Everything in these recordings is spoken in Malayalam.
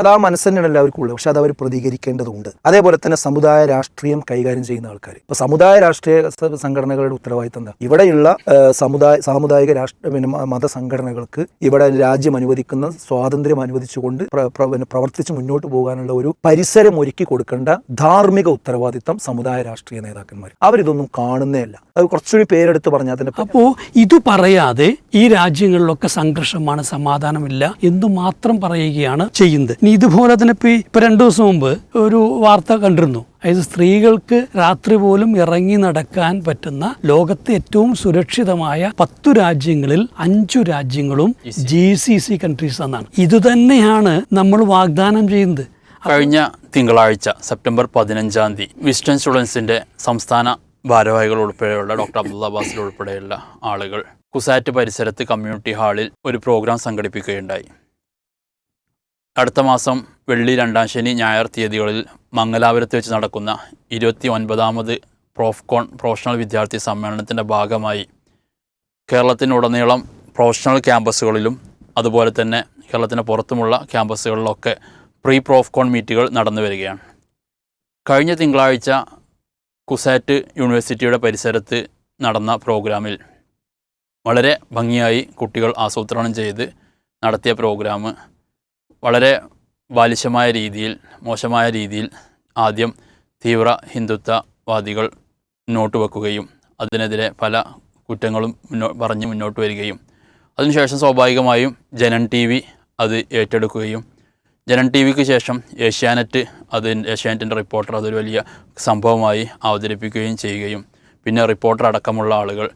അത് ആ മനസ്സിനാണ് എല്ലാവർക്കും ഉള്ളത്. പക്ഷെ അത് അവർ പ്രതികരിക്കേണ്ടതുണ്ട്. അതേപോലെ തന്നെ സമുദായ രാഷ്ട്രീയം കൈകാര്യം ചെയ്യുന്ന ആൾക്കാർ ഇപ്പൊ സമുദായ രാഷ്ട്രീയ സംഘടനകളുടെ ഉത്തരവാദിത്തം എന്താ? ഇവിടെയുള്ള സമുദായ സാമുദായിക രാഷ്ട്ര പിന്നെ സംഘടനകൾക്ക് മതസംഘടനകൾക്ക് ഇവിടെ രാജ്യം അനുവദിക്കുന്ന സ്വാതന്ത്ര്യം അനുവദിച്ചുകൊണ്ട് പ്രവർത്തിച്ച് മുന്നോട്ട് പോകാനുള്ള ഒരു പരിസരം ഒരുക്കി കൊടുക്കേണ്ട ധാർമ്മിക ഉത്തരവാദിത്തം സമുദായ രാഷ്ട്രീയ നേതാക്കന്മാർ അവരിതൊന്നും കാണുന്നേ അല്ല അത് കുറച്ചുകൂടി പേരെടുത്ത് പറഞ്ഞാൽ തന്നെ അപ്പോ ഇത് പറയാതെ ഈ രാജ്യങ്ങളിലൊക്കെ സംഘർഷമാണ് സമാധാനമില്ല എന്ന് മാത്രം പറയുകയാണ് ചെയ്യുന്നത്. ഇനി ഇതുപോലെ തന്നെ ഇപ്പൊ ഈ- ഇപ്പൊ രണ്ടു ദിവസം മുമ്പ് ഒരു വാർത്ത കണ്ടിരുന്നു. അതായത് സ്ത്രീകൾക്ക് രാത്രി പോലും ഇറങ്ങി നടക്കാൻ പറ്റുന്ന ലോകത്തെ ഏറ്റവും സുരക്ഷിതമായ പത്തു രാജ്യങ്ങളിൽ അഞ്ചു രാജ്യങ്ങളും ജി സി സി കൺട്രീസ് എന്നാണ്. ഇതുതന്നെയാണ് നമ്മൾ വാഗ്ദാനം ചെയ്യുന്നത്. കഴിഞ്ഞ തിങ്കളാഴ്ച സെപ്റ്റംബർ പതിനഞ്ചാം തീയതി വിസ്റ്റൺ സ്റ്റുഡൻസിന്റെ സംസ്ഥാന ഭാരവാഹികൾ ഉൾപ്പെടെയുള്ള ഡോക്ടർ അബ്ദുള്ള ഉൾപ്പെടെയുള്ള ആളുകൾ കുസാറ്റ് പരിസരത്ത് കമ്മ്യൂണിറ്റി ഹാളിൽ ഒരു പ്രോഗ്രാം സംഘടിപ്പിക്കുകയുണ്ടായി. അടുത്ത മാസം വെള്ളി രണ്ടാം ശനി ഞായർ തീയതികളിൽ മംഗലാപുരത്ത് വെച്ച് നടക്കുന്ന ഇരുപത്തി ഒൻപതാമത് പ്രോഫ്കോൺ പ്രൊഫഷണൽ വിദ്യാർത്ഥി സമ്മേളനത്തിന്റെ ഭാഗമായി കേരളത്തിനുടനീളം പ്രൊഫഷണൽ ക്യാമ്പസുകളിലും അതുപോലെ തന്നെ കേരളത്തിന് പുറത്തുമുള്ള ക്യാമ്പസുകളിലൊക്കെ പ്രീ പ്രോഫ്കോൺ മീറ്റുകൾ നടന്നു വരികയാണ്. കഴിഞ്ഞ തിങ്കളാഴ്ച കുസാറ്റ് യൂണിവേഴ്സിറ്റിയുടെ പരിസരത്ത് നടന്ന പ്രോഗ്രാമിൽ വളരെ ഭംഗിയായി കുട്ടികൾ ആസൂത്രണം ചെയ്ത് നടത്തിയ പ്രോഗ്രാം വളരെ ബാലിശമായ രീതിയിൽ മോശമായ രീതിയിൽ ആദ്യം തീവ്ര ഹിന്ദുത്വവാദികൾ മുന്നോട്ട് വെക്കുകയും അതിനെതിരെ പല കുറ്റങ്ങളും മുന്നോ പറഞ്ഞ് മുന്നോട്ട് വരികയും. അതിനുശേഷം സ്വാഭാവികമായും ജനൻ ടി വി അത് ഏറ്റെടുക്കുകയും. ജനൻ ടി വിക്ക് ശേഷം ഏഷ്യാനെറ്റ് അത് ഏഷ്യാനെറ്റിന്റെ റിപ്പോർട്ടർ അതൊരു വലിയ സംഭവമായി അവതരിപ്പിക്കുകയും ചെയ്യുകയും. പിന്നെ റിപ്പോർട്ടർ അടക്കമുള്ള ആളുകൾ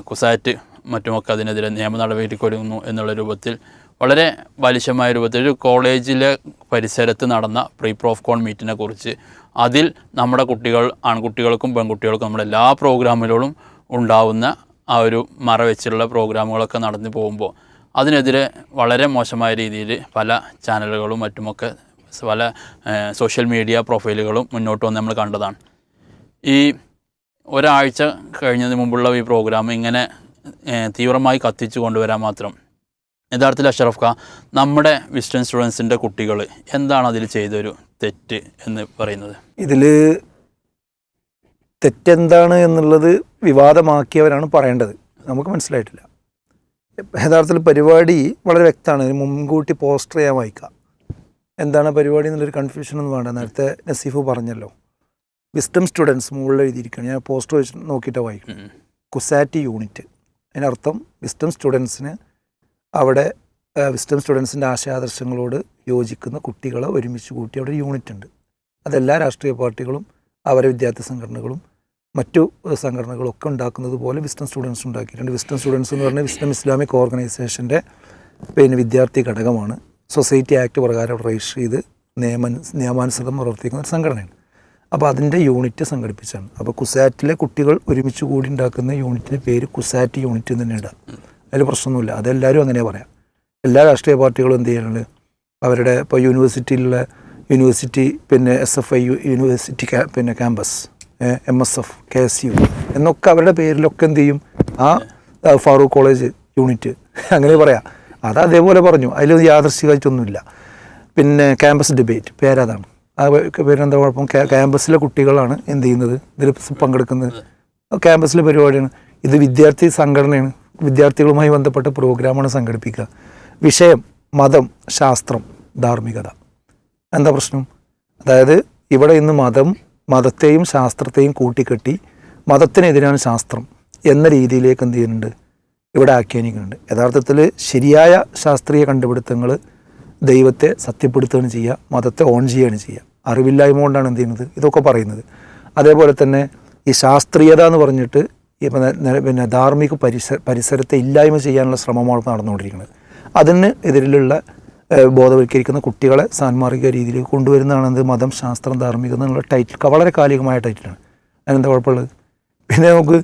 കുസാറ്റ് മറ്റുമൊക്കെ അതിനെതിരെ നിയമ നടപടിക്കൊരുങ്ങുന്നു എന്നുള്ള രൂപത്തിൽ വളരെ വലിശമായ രൂപത്തിൽ ഒരു കോളേജിലെ പരിസരത്ത് നടന്ന പ്രീ പ്രോഫ് കോൺ മീറ്റിനെ കുറിച്ച് അതിൽ നമ്മുടെ കുട്ടികൾ ആൺകുട്ടികൾക്കും പെൺകുട്ടികൾക്കും നമ്മുടെ എല്ലാ പ്രോഗ്രാമുകളും ഉണ്ടാവുന്ന ആ ഒരു മറ വെച്ചുള്ള പ്രോഗ്രാമുകളൊക്കെ നടന്നു പോകുമ്പോൾ അതിനെതിരെ വളരെ മോശമായ രീതിയിൽ പല ചാനലുകളും മറ്റുമൊക്കെ പല സോഷ്യൽ മീഡിയ പ്രൊഫൈലുകളും മുന്നോട്ട് വന്ന് നമ്മൾ കണ്ടതാണ്. ഈ ഒരാഴ്ച കഴിഞ്ഞതിന് മുമ്പുള്ള ഈ പ്രോഗ്രാം ഇങ്ങനെ തീവ്രമായി കത്തിച്ചു കൊണ്ടുവരാൻ മാത്രം യഥാർത്ഥത്തിൽ അഷറഫ് ഖാൻ നമ്മുടെ വിസ്റ്റേൺ സ്റ്റുഡൻസിന്റെ കുട്ടികൾ എന്താണ് അതിൽ ചെയ്തൊരു തെറ്റ് എന്ന് പറയുന്നത്? ഇതിൽ തെറ്റെന്താണ് എന്നുള്ളത് വിവാദമാക്കിയവരാണ് പറയേണ്ടത്. നമുക്ക് മനസ്സിലായിട്ടില്ല. യഥാർത്ഥത്തിൽ പരിപാടി വളരെ വ്യക്തമാണ്. മുൻകൂട്ടി പോസ്റ്റർ ചെയ്യാൻ വായിക്കുക എന്താണ് പരിപാടി എന്നുള്ളൊരു കൺഫ്യൂഷൻ ഒന്നും വേണ്ട. നേരത്തെ നസീഫ് പറഞ്ഞല്ലോ. വിസ്റ്റം സ്റ്റുഡൻസ് മുകളിൽ എഴുതിയിരിക്കുകയാണ്. ഞാൻ പോസ്റ്റർ വെച്ച് നോക്കിയിട്ട് വായിക്കും കുസാറ്റി യൂണിറ്റ് അതിനർത്ഥം വിസ്റ്റം സ്റ്റുഡൻസിന് അവിടെ വിസ്റ്റം സ്റ്റുഡൻസിന്റെ ആശയാദർശങ്ങളോട് യോജിക്കുന്ന കുട്ടികളെ ഒരുമിച്ച് കൂട്ടി അവിടെ യൂണിറ്റ് ഉണ്ട്. അതെല്ലാ രാഷ്ട്രീയ പാർട്ടികളും അവരെ വിദ്യാർത്ഥി സംഘടനകളും മറ്റു സംഘടനകളൊക്കെ ഉണ്ടാക്കുന്നത് പോലെ വിസ്റ്റം സ്റ്റുഡൻസ് ഉണ്ടാക്കിയിട്ടുണ്ട് വിസ്റ്റം സ്റ്റുഡൻസ് എന്ന് പറഞ്ഞാൽ വിസ്റ്റം ഇസ്ലാമിക് ഓർഗനൈസേഷന്റെ പിന്നെ വിദ്യാർത്ഥി ഘടകമാണ്. സൊസൈറ്റി ആക്ട് പ്രകാരം രജിസ്റ്റർ ചെയ്ത് നിയമ നിയമാനുസൃതം പ്രവർത്തിക്കുന്ന ഒരു സംഘടനയാണ്. അപ്പോൾ അതിന്റെ യൂണിറ്റ് സംഘടിപ്പിച്ചാണ്. അപ്പോൾ കുസാറ്റിലെ കുട്ടികൾ ഒരുമിച്ച് കൂടി ഉണ്ടാക്കുന്ന യൂണിറ്റിന്റെ പേര് കുസാറ്റ് യൂണിറ്റ് എന്ന് തന്നെ ഇടാം അതിൽ പ്രശ്നമൊന്നുമില്ല. അതെല്ലാവരും അങ്ങനെ പറയാം. എല്ലാ രാഷ്ട്രീയ പാർട്ടികളും എന്ത് ചെയ്യുന്നത് അവരുടെ ഇപ്പോൾ യൂണിവേഴ്സിറ്റിയിലുള്ള യൂണിവേഴ്സിറ്റി പിന്നെ എസ് എഫ് ഐ യൂണിവേഴ്സിറ്റി പിന്നെ campus M S F K S U എന്നൊക്കെ അവരുടെ പേരിലൊക്കെ എന്ത് ചെയ്യും? ആ ഫാറൂഖ് കോളേജ് യൂണിറ്റ്. അങ്ങനെ പറയാം. അത് അതേപോലെ പറഞ്ഞു. അതിൽ യാദർശികമായിട്ടൊന്നുമില്ല പിന്നെ ക്യാമ്പസ് ഡിബേറ്റ് പേരതാണ്. ആ പേരെന്താ കുഴപ്പം? ക്യാമ്പസിലെ കുട്ടികളാണ് എന്ത് ചെയ്യുന്നത്? ഇതിൽ പങ്കെടുക്കുന്നത്. ക്യാമ്പസിലെ പരിപാടിയാണ്. ഇത് വിദ്യാർത്ഥി സംഘടനയാണ്. വിദ്യാർത്ഥികളുമായി ബന്ധപ്പെട്ട പ്രോഗ്രാമാണ് സംഘടിപ്പിക്കുക. വിഷയം മതം ശാസ്ത്രം ധാർമ്മികത. എന്താ പ്രശ്നം? അതായത് ഇവിടെ ഇന്ന് മതം മതത്തെയും ശാസ്ത്രത്തെയും കൂട്ടിക്കെട്ടി മതത്തിനെതിരാണ് ശാസ്ത്രം എന്ന രീതിയിലേക്ക് എന്ത് ചെയ്യുന്നുണ്ട്? ഇവിടെ ആഖ്യാനിക്കുന്നുണ്ട്. യഥാർത്ഥത്തിൽ ശരിയായ ശാസ്ത്രീയ കണ്ടുപിടുത്തങ്ങൾ ദൈവത്തെ സത്യപ്പെടുത്തുകയാണ് ചെയ്യുക മതത്തെ ഓൺ ചെയ്യുകയാണ് ചെയ്യുക. അറിവില്ലായ്മ കൊണ്ടാണ് എന്ത് ചെയ്യുന്നത്? ഇതൊക്കെ പറയുന്നത്. അതേപോലെ തന്നെ ഈ ശാസ്ത്രീയത എന്ന് പറഞ്ഞിട്ട് ഈ പിന്നെ ധാർമ്മിക പരിസര പരിസരത്തെ ഇല്ലായ്മ ചെയ്യാനുള്ള ശ്രമമാണ് നടന്നുകൊണ്ടിരിക്കുന്നത്. അതിന് എതിരിലുള്ള ബോധവൽക്കരിക്കുന്ന കുട്ടികളെ സാൻമാർഗിക രീതിയിൽ കൊണ്ടുവരുന്നതാണ് എന്ത് മതം ശാസ്ത്രം ധാർമ്മികം എന്നുള്ള ടൈറ്റിൽ വളരെ കാലികമായ ടൈറ്റിലാണ്. അതിനെന്താ കുഴപ്പമുള്ളത്? പിന്നെ നമുക്ക്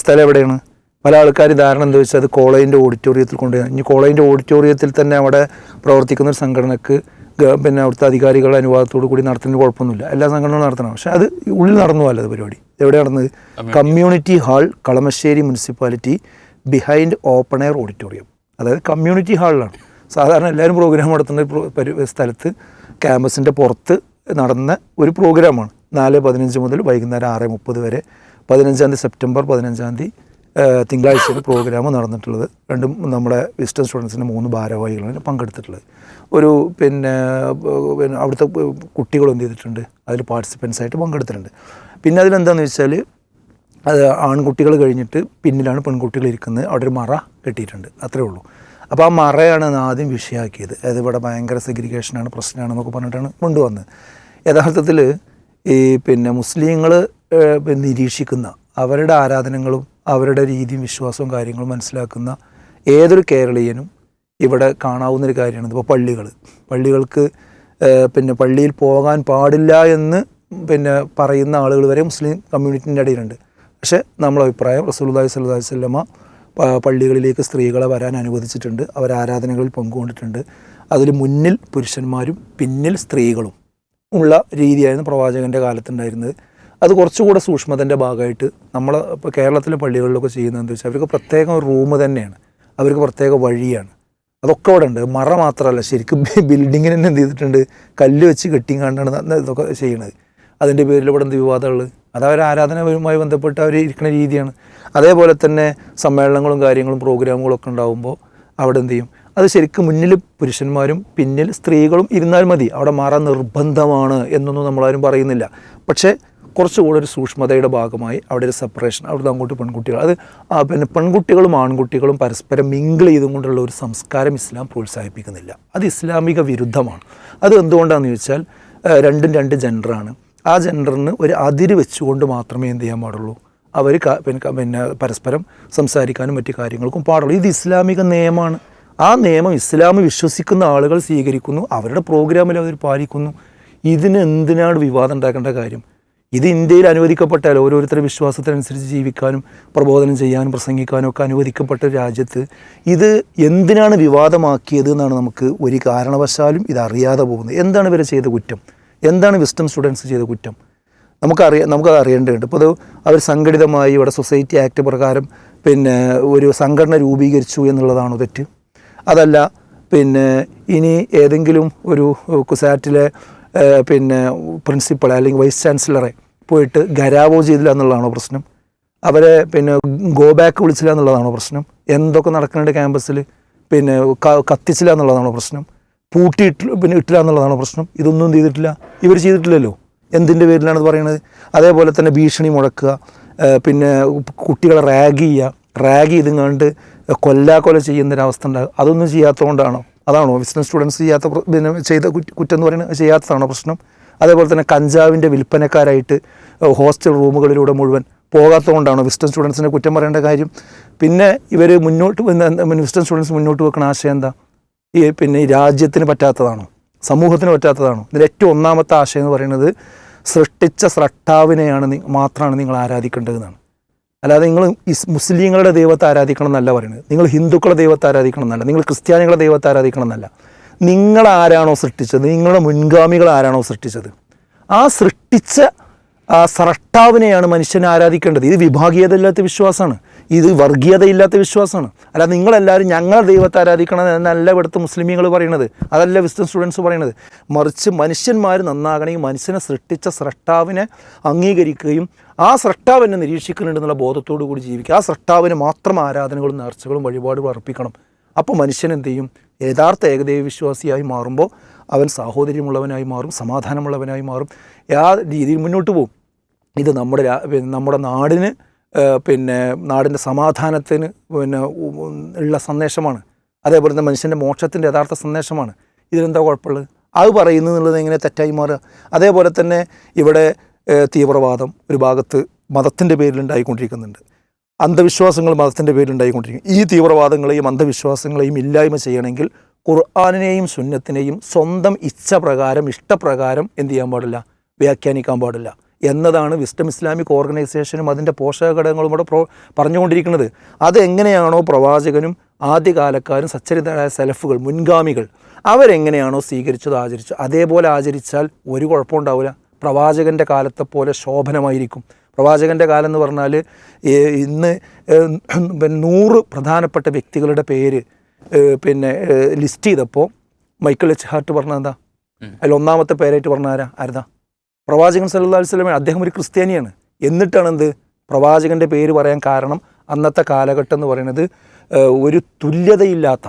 സ്ഥലം എവിടെയാണ്? പല ആൾക്കാർ ധാരണ എന്താ വെച്ചാൽ അത് കോളേജിന്റെ ഓഡിറ്റോറിയത്തിൽ കൊണ്ടുപോയി ഇനി കോളേജിന്റെ ഓഡിറ്റോറിയത്തിൽ തന്നെ അവിടെ പ്രവർത്തിക്കുന്ന ഒരു സംഘടനക്ക് പിന്നെ അവിടുത്തെ അധികാരികളുടെ അനുവാദത്തോടു കൂടി നടത്തുന്നതിന് കുഴപ്പമൊന്നുമില്ല. എല്ലാ സംഘടനകളും നടത്തണം. പക്ഷെ അത് ഉള്ളിൽ നടന്നു അല്ലത് പരിപാടി. എവിടെ നടന്നത്? Community. Hall Kalamassery municipality behind open air auditorium അതായത് കമ്മ്യൂണിറ്റി ഹാളിലാണ്. സാധാരണ എല്ലാവരും പ്രോഗ്രാം നടത്തുന്ന സ്ഥലത്ത് ക്യാമ്പസിന്റെ പുറത്ത് നടന്ന ഒരു പ്രോഗ്രാമാണ് നാല് പതിനഞ്ച് മുതൽ വൈകുന്നേരം ആറ് മുപ്പത് വരെ. പതിനഞ്ചാം തീയതി സെപ്റ്റംബർ പതിനഞ്ചാം തീയതി തിങ്കളാഴ്ചയാണ് പ്രോഗ്രാം നടന്നിട്ടുള്ളത്. രണ്ടും നമ്മുടെ വിസ്റ്റേൺ സ്റ്റുഡൻസിന്റെ മൂന്ന് ഭാരവാഹികളാണ് പങ്കെടുത്തിട്ടുള്ളത്. ഒരു പിന്നെ പിന്നെ അവിടുത്തെ കുട്ടികൾ എന്ത് ചെയ്തിട്ടുണ്ട്? അതിൽ പാർട്ടിസിപ്പൻസ് ആയിട്ട് പങ്കെടുത്തിട്ടുണ്ട്. പിന്നെ അതിലെന്താണെന്ന് വെച്ചാൽ അത് ആൺകുട്ടികൾ കഴിഞ്ഞിട്ട് പിന്നിലാണ് പെൺകുട്ടികൾ ഇരിക്കുന്നത്. അവിടെ ഒരു മറ കെട്ടിയിട്ടുണ്ട്. അത്രേ ഉള്ളൂ. അപ്പോൾ ആ മറയാണ് ആദ്യം വിഷയമാക്കിയത് അത് ഇവിടെ ഭയങ്കര സെഗ്രിഗേഷനാണ് പ്രശ്നമാണെന്നൊക്കെ പറഞ്ഞിട്ടാണ് കൊണ്ടുവന്നത്. യഥാർത്ഥത്തിൽ ഈ പിന്നെ മുസ്ലിങ്ങൾ നിരീക്ഷിക്കുന്ന അവരുടെ ആരാധനകളും അവരുടെ രീതിയും വിശ്വാസവും കാര്യങ്ങളും മനസ്സിലാക്കുന്ന ഏതൊരു കേരളീയനും ഇവിടെ കാണാവുന്നൊരു കാര്യമാണ് ഇപ്പോൾ പള്ളികൾ പള്ളികൾക്ക് പിന്നെ പള്ളിയിൽ പോകാൻ പാടില്ല എന്ന് പിന്നെ പറയുന്ന ആളുകൾ വരെ മുസ്ലിം കമ്മ്യൂണിറ്റിന്റെ ഇടയിലുണ്ട് പക്ഷേ നമ്മളെ അഭിപ്രായം സ്വല്ലല്ലാഹി അലൈഹി വസല്ലമ പള്ളികളിലേക്ക് സ്ത്രീകളെ വരാൻ അനുവദിച്ചിട്ടുണ്ട്. അവർ ആരാധനകളിൽ പങ്കുകൊണ്ടിട്ടുണ്ട്. അതിൽ മുന്നിൽ പുരുഷന്മാരും പിന്നിൽ സ്ത്രീകളും ഉള്ള രീതിയായിരുന്നു പ്രവാചകന്റെ കാലത്തുണ്ടായിരുന്നത്. അത് കുറച്ചുകൂടെ സൂക്ഷ്മതന്റെ ഭാഗമായിട്ട് നമ്മൾ ഇപ്പോൾ കേരളത്തിലെ പള്ളികളിലൊക്കെ ചെയ്യുന്നത് എന്താ വെച്ചാൽ അവർക്ക് പ്രത്യേകം റൂം തന്നെയാണ്. അവർക്ക് പ്രത്യേക വഴിയാണ്. അതൊക്കെ അവിടെ ഉണ്ട്. മറ മാത്രമല്ല ശരിക്കും ബിൽഡിങ്ങിന് തന്നെ എന്ത് ചെയ്തിട്ടുണ്ട്? കല്ല് വെച്ച് കെട്ടിയും കണ്ടാണ് ഇതൊക്കെ ചെയ്യണത് അതിന്റെ പേരിൽ ഇവിടെ എന്ത് വിവാദങ്ങൾ? അത് അവർ ആരാധനയുമായി ബന്ധപ്പെട്ട് അവർ ഇരിക്കുന്ന രീതിയാണ്. അതേപോലെ തന്നെ സമ്മേളനങ്ങളും കാര്യങ്ങളും പ്രോഗ്രാമുകളും ഒക്കെ ഉണ്ടാകുമ്പോൾ അവിടെ എന്ത് ചെയ്യും? അത് ശരിക്കും മുന്നിൽ പുരുഷന്മാരും പിന്നിൽ സ്ത്രീകളും ഇരുന്നാൽ മതി. അവിടെ മാറാൻ നിർബന്ധമാണ് എന്നൊന്നും നമ്മളാരും പറയുന്നില്ല. പക്ഷേ കുറച്ചുകൂടെ ഒരു സൂക്ഷ്മതയുടെ ഭാഗമായി അവിടെ ഒരു സെപ്പറേഷൻ അവിടുന്ന് അങ്ങോട്ട് പെൺകുട്ടികൾ. അത് പിന്നെ പെൺകുട്ടികളും ആൺകുട്ടികളും പരസ്പരം മിങ്കിൾ ചെയ്തുകൊണ്ടുള്ള ഒരു സംസ്കാരം ഇസ്ലാം പ്രോത്സാഹിപ്പിക്കുന്നില്ല. അത് ഇസ്ലാമിക വിരുദ്ധമാണ്. അത് എന്തുകൊണ്ടാണെന്ന് ചോദിച്ചാൽ രണ്ടും രണ്ട് ജെൻഡറാണ് ആ ജെൻഡറിന് ഒരു അതിര് വെച്ചുകൊണ്ട് മാത്രമേ എന്ത് ചെയ്യാൻ പാടുള്ളൂ. അവർ പിന്നെ പരസ്പരം സംസാരിക്കാനും മറ്റു കാര്യങ്ങൾക്കും പാടുള്ളൂ. ഇത് ഇസ്ലാമിക നിയമമാണ്. ആ നിയമം ഇസ്ലാം വിശ്വസിക്കുന്ന ആളുകൾ സ്വീകരിക്കുന്നു അവരുടെ പ്രോഗ്രാമിൽ അവർ പാലിക്കുന്നു. ഇതിന് എന്തിനാണ് വിവാദം ഉണ്ടാക്കേണ്ട കാര്യം? ഇത് ഇന്ത്യയിൽ അനുവദിക്കപ്പെട്ടാൽ ഓരോരുത്തരുടെ വിശ്വാസത്തിനനുസരിച്ച് ജീവിക്കാനും പ്രബോധനം ചെയ്യാനും പ്രസംഗിക്കാനും ഒക്കെ അനുവദിക്കപ്പെട്ട രാജ്യത്ത് ഇത് എന്തിനാണ് വിവാദമാക്കിയത് എന്നാണ് നമുക്ക് ഒരു കാരണവശാലും ഇത് അറിയാതെ പോകുന്നത്. എന്താണ് ഇവർ ചെയ്ത കുറ്റം? എന്താണ് വിസ്റ്റം സ്റ്റുഡൻസ് ചെയ്ത കുറ്റം? നമുക്കറിയാം നമുക്കത് അറിയേണ്ടതുണ്ട്. ഇപ്പോൾ അത് അവർ സംഘടിതമായി ഇവിടെ സൊസൈറ്റി ആക്ട് പ്രകാരം പിന്നെ ഒരു സംഘടന രൂപീകരിച്ചു എന്നുള്ളതാണോ തെറ്റ്? അതല്ല പിന്നെ ഇനി ഏതെങ്കിലും ഒരു കുസാറ്റിലെ പിന്നെ പ്രിൻസിപ്പൾ അല്ലെങ്കിൽ വൈസ് ചാൻസലറെ പോയിട്ട് ഗരാവോ ചെയ്തില്ല എന്നുള്ളതാണോ പ്രശ്നം? അവരെ പിന്നെ ഗോ ബാക്ക് വിളിച്ചില്ല എന്നുള്ളതാണോ പ്രശ്നം? എന്തൊക്കെ നടക്കുന്നുണ്ട് ക്യാമ്പസിൽ പിന്നെ കത്തിച്ചില്ല എന്നുള്ളതാണോ പ്രശ്നം? പൂട്ടിയിട്ട് പിന്നെ ഇട്ടില്ല എന്നുള്ളതാണോ പ്രശ്നം? ഇതൊന്നും ചെയ്തിട്ടില്ല. ഇവർ ചെയ്തിട്ടില്ലല്ലോ. എന്തിന്റെ പേരിലാണ് ഇത് പറയുന്നത്? അതേപോലെ തന്നെ ഭീഷണി മുഴക്കുക പിന്നെ കുട്ടികളെ റാഗ് ചെയ്യുക. റാഗ് ചെയ്തുകൊണ്ട് കൊല്ലാക്കൊല ചെയ്യുന്നൊരവസ്ഥ ഉണ്ടാകും അതൊന്നും ചെയ്യാത്തതുകൊണ്ടാണോ? അതാണോ ബിസിനസ് സ്റ്റുഡൻസ് ചെയ്യാത്ത പിന്നെ ചെയ്ത കുറ്റ- എന്ന് പറയുന്നത് ചെയ്യാത്തതാണോ പ്രശ്നം? അതേപോലെ തന്നെ കഞ്ചാവിന്റെ വിൽപ്പനക്കാരായിട്ട് ഹോസ്റ്റൽ റൂമുകളിലൂടെ മുഴുവൻ പോകാത്തതുകൊണ്ടാണോ വിസ്റ്റൻ സ്റ്റുഡൻസിനെ കുറ്റം പറയേണ്ട കാര്യം? പിന്നെ ഇവർ മുന്നോട്ട് വിസ്റ്റൻ സ്റ്റുഡൻസ് മുന്നോട്ട് വെക്കുന്ന ആശയം എന്താ? ഈ പിന്നെ രാജ്യത്തിന് പറ്റാത്തതാണോ? സമൂഹത്തിന് പറ്റാത്തതാണോ? ഇതിൽ ഏറ്റവും ഒന്നാമത്തെ ആശയം എന്ന് പറയുന്നത് സൃഷ്ടിച്ച സ്രഷ്ടാവിനെയാണ് മാത്രമാണ് നിങ്ങൾ ആരാധിക്കേണ്ടതെന്നാണ് അല്ലാതെ നിങ്ങൾ മുസ്ലിങ്ങളുടെ ദൈവത്തെ ആരാധിക്കണം എന്നല്ല പറയുന്നത്. നിങ്ങൾ ഹിന്ദുക്കളുടെ ദൈവത്തെ ആരാധിക്കണം എന്നല്ല. നിങ്ങൾ ക്രിസ്ത്യാനികളുടെ ദൈവത്തെ ആരാധിക്കണം എന്നല്ല. നിങ്ങൾ ആരാണോ സൃഷ്ടിച്ചത്? നിങ്ങളുടെ മുൻഗാമികൾ ആരാണോ സൃഷ്ടിച്ചത്? ആ സൃഷ്ടിച്ച ആ സ്രഷ്ടാവിനെയാണ് മനുഷ്യൻ ആരാധിക്കേണ്ടത്. ഇത് വിഭാഗീയത ഇല്ലാത്ത വിശ്വാസമാണ്. ഇത് വർഗീയതയില്ലാത്ത വിശ്വാസമാണ്. അല്ല നിങ്ങളെല്ലാവരും ഞങ്ങളുടെ ദൈവത്തെ ആരാധിക്കണം എന്നല്ല ഇവിടുത്തെ മുസ്ലിമീങ്ങൾ പറയണത് അതല്ല വിസ്റ്റം സ്റ്റുഡൻസ് പറയണത് മറിച്ച് മനുഷ്യന്മാർ നന്നാകണമെങ്കിൽ മനുഷ്യനെ സൃഷ്ടിച്ച സ്രഷ്ടാവിനെ അംഗീകരിക്കുകയും ആ സ്രഷ്ടാവിനെ നിരീക്ഷിക്കുന്നുണ്ടെന്നുള്ള ബോധത്തോടു കൂടി ജീവിക്കുക. ആ സ്രഷ്ടാവിന് മാത്രം ആരാധനകളും നേർച്ചകളും വഴിപാടുകളും അർപ്പിക്കണം. അപ്പോൾ മനുഷ്യൻ എന്ത് ചെയ്യും? യഥാർത്ഥ ഏകദൈവ വിശ്വാസിയായി മാറുമ്പോൾ അവൻ സാഹോദര്യമുള്ളവനായി മാറും സമാധാനമുള്ളവനായി മാറും. ആ രീതിയിൽ മുന്നോട്ട് പോകും ഇത് നമ്മുടെ നമ്മുടെ നാടിന് പിന്നെ നാടിന്റെ സമാധാനത്തിന് പിന്നെ ഉള്ള സന്ദേശമാണ്. അതേപോലെ തന്നെ മനുഷ്യന്റെ മോക്ഷത്തിന്റെ യഥാർത്ഥ സന്ദേശമാണ്. ഇതിലെന്താ കുഴപ്പമുള്ളത്? അത് പറയുന്നത് എന്നുള്ളത് എങ്ങനെ തെറ്റായി മാറുക? അതേപോലെ തന്നെ ഇവിടെ തീവ്രവാദം ഒരു ഭാഗത്ത് മതത്തിന്റെ പേരിലുണ്ടായിക്കൊണ്ടിരിക്കുന്നുണ്ട്. അന്ധവിശ്വാസങ്ങൾ മതത്തിന്റെ പേരിലുണ്ടായിക്കൊണ്ടിരിക്കും. ഈ തീവ്രവാദങ്ങളെയും അന്ധവിശ്വാസങ്ങളെയും ഇല്ലായ്മ ചെയ്യണമെങ്കിൽ ഖുർആാനിനെയും സുന്നത്തിനെയും സ്വന്തം ഇച്ഛപ്രകാരം ഇഷ്ടപ്രകാരം എന്ത് ചെയ്യാൻ പാടില്ല? വ്യാഖ്യാനിക്കാൻ പാടില്ല. എന്നതാണ് വിസ്റ്റം ഇസ്ലാമിക് ഓർഗനൈസേഷനും അതിന്റെ പോഷക ഘടകങ്ങളും കൂടെ പ്രോ പറഞ്ഞുകൊണ്ടിരിക്കുന്നത്. അതെങ്ങനെയാണോ പ്രവാചകനും ആദ്യകാലക്കാരും സച്ചരിതരായ സെലഫുകൾ മുൻഗാമികൾ അവരെങ്ങനെയാണോ സ്വീകരിച്ചത് ആചരിച്ചു അതേപോലെ ആചരിച്ചാൽ ഒരു കുഴപ്പമുണ്ടാവില്ല പ്രവാചകന്റെ കാലത്തെ പോലെ ശോഭനമായിരിക്കും. പ്രവാചകന്റെ കാലം എന്ന് പറഞ്ഞാൽ ഇന്ന് നൂറ് പ്രധാനപ്പെട്ട വ്യക്തികളുടെ പേര് പിന്നെ ലിസ്റ്റ് ചെയ്തപ്പോൾ മൈക്കിൾ എച്ച് ഹാർട്ട് പറഞ്ഞ എന്താ? അതിൽ ഒന്നാമത്തെ പേരായിട്ട് പറഞ്ഞ ആരാ? ആരുതാ? പ്രവാചകൻ സല്ലാ അലൈഹി വസല്ലമ അദ്ദേഹം ഒരു ക്രിസ്ത്യാനിയാണ്. എന്നിട്ടാണ് എന്ത്? പ്രവാചകന്റെ പേര് പറയാൻ കാരണം അന്നത്തെ കാലഘട്ടം എന്ന് പറയുന്നത് ഒരു തുല്യതയില്ലാത്ത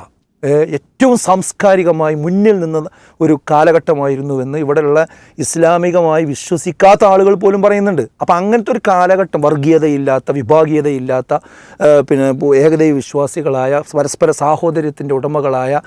ഏറ്റവും സാംസ്കാരികമായി മുന്നിൽ നിന്ന ഒരു കാലഘട്ടമായിരുന്നുവെന്ന് ഇവിടെയുള്ള ഇസ്ലാമികമായി വിശ്വസിക്കാത്ത ആളുകൾ പോലും പറയുന്നുണ്ട്. അപ്പോൾ അങ്ങനത്തെ ഒരു കാലഘട്ടം വർഗീയതയില്ലാത്ത വിഭാഗീയതയില്ലാത്ത പിന്നെ ഏകദൈവ വിശ്വാസികളായ പരസ്പര സാഹോദര്യത്തിന്റെ ഉടമകളായ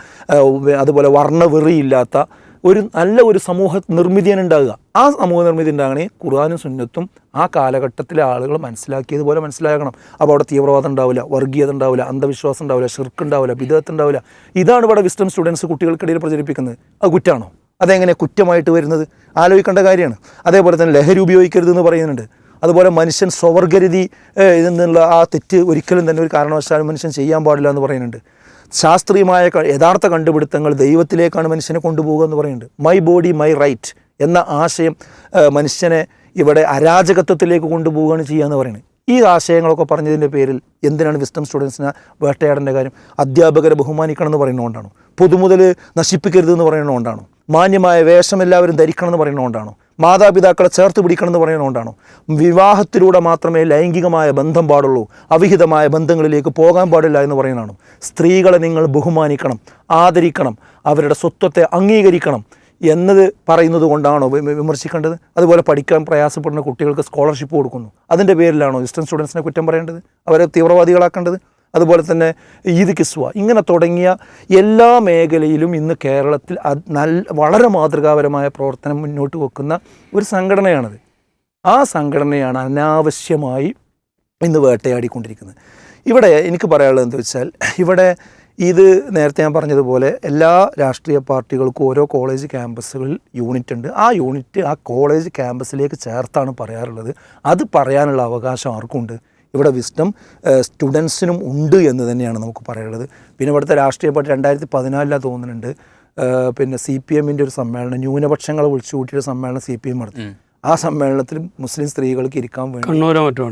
അതുപോലെ വർണവെറിയില്ലാത്ത ഒരു നല്ല ഒരു സമൂഹ നിർമ്മിതിയാണ് ഉണ്ടാകുക ആ സമൂഹ നിർമ്മിതി ഉണ്ടാകണേ ഖുർആാനും സുന്നത്തും ആ കാലഘട്ടത്തിലെ ആളുകൾ മനസ്സിലാക്കിയതുപോലെ മനസ്സിലാക്കണം അപ്പോൾ അവിടെ തീവ്രവാദം ഉണ്ടാവില്ല വർഗീയത ഉണ്ടാവില്ല അന്ധവിശ്വാസം ഉണ്ടാവില്ല ഷിർക്ക് ഉണ്ടാവില്ല വിധേയത്ത് ഉണ്ടാവില്ല. ഇതാണ് ഇവിടെ വിസ്റ്റം സ്റ്റുഡൻസ് കുട്ടികൾക്കിടയിൽ പ്രചരിപ്പിക്കുന്നത്. അത് കുറ്റാണോ? അതെങ്ങനെ കുറ്റമായിട്ട് വരുന്നത്? ആലോചിക്കേണ്ട കാര്യമാണ്. അതേപോലെ തന്നെ ലഹരി ഉപയോഗിക്കരുത് എന്ന് പറയുന്നുണ്ട്. അതുപോലെ മനുഷ്യൻ സ്വവർഗരതി ഇതിൽ എന്നുള്ള ആ തെറ്റ് ഒരിക്കലും തന്നെ ഒരു കാരണവശാലും മനുഷ്യൻ ചെയ്യാൻ പാടില്ല എന്ന് പറയുന്നുണ്ട്. ശാസ്ത്രീയമായ യഥാർത്ഥ കണ്ടുപിടുത്തങ്ങൾ ദൈവത്തിലേക്കാണ് മനുഷ്യനെ കൊണ്ടുപോകുക എന്ന് പറയുന്നുണ്ട്. മൈ ബോഡി മൈ റൈറ്റ് എന്ന ആശയം മനുഷ്യനെ ഇവിടെ അരാജകത്വത്തിലേക്ക് കൊണ്ടുപോവുകയാണ് ചെയ്യുക എന്ന് പറയുന്നത്. ഈ ആശയങ്ങളൊക്കെ പറഞ്ഞതിന്റെ പേരിൽ എന്തിനാണ് വിസ്റ്റം സ്റ്റുഡൻസിനെ വേട്ടയാടേണ്ട കാര്യം? അധ്യാപകരെ ബഹുമാനിക്കണം എന്ന് പറയുന്നതുകൊണ്ടാണോ? പൊതുമുതൽ നശിപ്പിക്കരുത് എന്ന് പറയുന്നതുകൊണ്ടാണോ? മാന്യമായ വേഷം എല്ലാവരും ധരിക്കണം എന്ന് പറയുന്നതുകൊണ്ടാണോ? മാതാപിതാക്കളെ ചേർത്ത് പിടിക്കണം എന്ന് പറയുന്നതുകൊണ്ടാണോ? വിവാഹത്തിലൂടെ മാത്രമേ ലൈംഗികമായ ബന്ധം പാടുള്ളൂ. അവിഹിതമായ ബന്ധങ്ങളിലേക്ക് പോകാൻ പാടില്ല എന്ന് പറയുന്നതാണോ? സ്ത്രീകളെ നിങ്ങൾ ബഹുമാനിക്കണം ആദരിക്കണം അവരുടെ സ്വത്വത്തെ അംഗീകരിക്കണം എന്നത് പറയുന്നത് കൊണ്ടാണോ വിമർശിക്കേണ്ടത്? അതുപോലെ പഠിക്കാൻ പ്രയാസപ്പെടുന്ന കുട്ടികൾക്ക് സ്കോളർഷിപ്പ് കൊടുക്കുന്നു. അതിന്റെ പേരിലാണോ ഇസ്റ്റൻ സ്റ്റുഡൻസിനെ കുറ്റം പറയേണ്ടത്? അവരെ തീവ്രവാദികളാക്കേണ്ടത്? അതുപോലെ തന്നെ ഈദ് കിസ്വ. ഇങ്ങനെ തുടങ്ങിയ എല്ലാ മേഖലയിലും ഇന്ന് കേരളത്തിൽ നല്ല വളരെ മാതൃകാപരമായ പ്രവർത്തനം മുന്നോട്ട് വെക്കുന്ന ഒരു സംഘടനയാണത്. ആ സംഘടനയാണ് അനാവശ്യമായി ഇന്ന് വേട്ടയാടിക്കൊണ്ടിരിക്കുന്നത്. ഇവിടെ എനിക്ക് പറയാനുള്ളത് എന്താ വെച്ചാൽ ഇവിടെ ഇത് നേരത്തെ ഞാൻ പറഞ്ഞതുപോലെ എല്ലാ രാഷ്ട്രീയ പാർട്ടികൾക്കും ഓരോ കോളേജ് ക്യാമ്പസുകളിൽ യൂണിറ്റ് ഉണ്ട്. ആ യൂണിറ്റ് ആ കോളേജ് ക്യാമ്പസിലേക്ക് ചേർത്താണ് പറയാറുള്ളത്. അത് പറയാനുള്ള അവകാശം ആർക്കുണ്ട് ഇവിടെ വിസ്ഡം സ്റ്റുഡൻസിനും ഉണ്ട് എന്ന് തന്നെയാണ് നമുക്ക് പറയാനുള്ളത്. പിന്നെ ഇവിടുത്തെ രാഷ്ട്രീയ പാർട്ടി രണ്ടായിരത്തി പതിനാലിലാണ് തോന്നുന്നുണ്ട് പിന്നെ സി പി എമ്മിന്റെ ഒരു സമ്മേളനം ന്യൂനപക്ഷങ്ങളെ വിളിച്ചു കൂട്ടിയൊരു സമ്മേളനം സി പി എം നടത്തി. ആ സമ്മേളനത്തിൽ മുസ്ലിം സ്ത്രീകൾക്ക് ഇരിക്കാൻ വേണ്ടി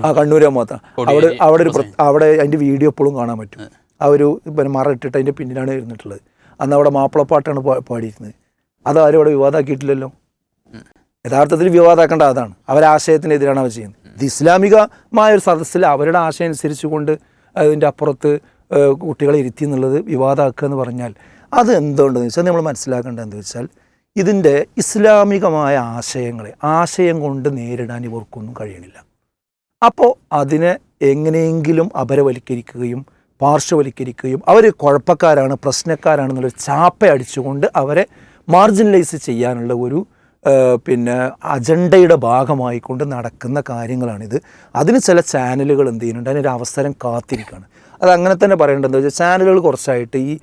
ആ കണ്ണൂരോ മാത്രം. അവിടെ അവിടെ ഒരു അവിടെ അതിന്റെ വീഡിയോ എപ്പോഴും കാണാൻ പറ്റും. ആ ഒരു പിന്നെ മറ ഇട്ടിട്ട് അതിന്റെ പിന്നിലാണ് ഇരുന്നിട്ടുള്ളത്. അന്ന് അവിടെ മാപ്പിളപ്പാട്ടാണ് പാടിയിരുന്നത്. അതാരും അവിടെ വിവാദമാക്കിയിട്ടില്ലല്ലോ യഥാർത്ഥത്തിൽ വിവാദമാക്കേണ്ട അതാണ്. അവരാശയത്തിനെതിരാണ് അവർ ചെയ്യുന്നത്. ഇസ്ലാമികമായ ഒരു സദസ്സിൽ അവരുടെ ആശയം അനുസരിച്ചുകൊണ്ട് അതിന്റെ അപ്പുറത്ത് കുട്ടികളെ ഇരുത്തി എന്നുള്ളത് വിവാദമാക്കുക എന്ന് പറഞ്ഞാൽ അത് എന്തുകൊണ്ടെന്ന് വെച്ചാൽ നമ്മൾ മനസ്സിലാക്കേണ്ടത് എന്ന് വെച്ചാൽ ഇതിന്റെ ഇസ്ലാമികമായ ആശയങ്ങളെ ആശയം കൊണ്ട് നേരിടാൻ ഇവർക്കൊന്നും കഴിയണില്ല. അപ്പോൾ അതിനെ എങ്ങനെയെങ്കിലും അപരവൽക്കരിക്കുകയും പാർശ്വവൽക്കരിക്കുകയും അവർ കുഴപ്പക്കാരാണ് പ്രശ്നക്കാരാണെന്നുള്ള ചാപ്പ അടിച്ചുകൊണ്ട് അവരെ മാർജിനലൈസ് ചെയ്യാനുള്ള ഒരു പിന്നെ അജണ്ടയുടെ ഭാഗമായിക്കൊണ്ട് നടക്കുന്ന കാര്യങ്ങളാണിത്. അതിന് ചില ചാനലുകൾ എന്ത് ചെയ്യുന്നുണ്ട്? അതിനൊരു അവസരം കാത്തിരിക്കുകയാണ് അത് അങ്ങനെ തന്നെ പറയേണ്ടത് എന്താ വെച്ചാൽ ചാനലുകൾ കുറച്ചായിട്ട് ഈ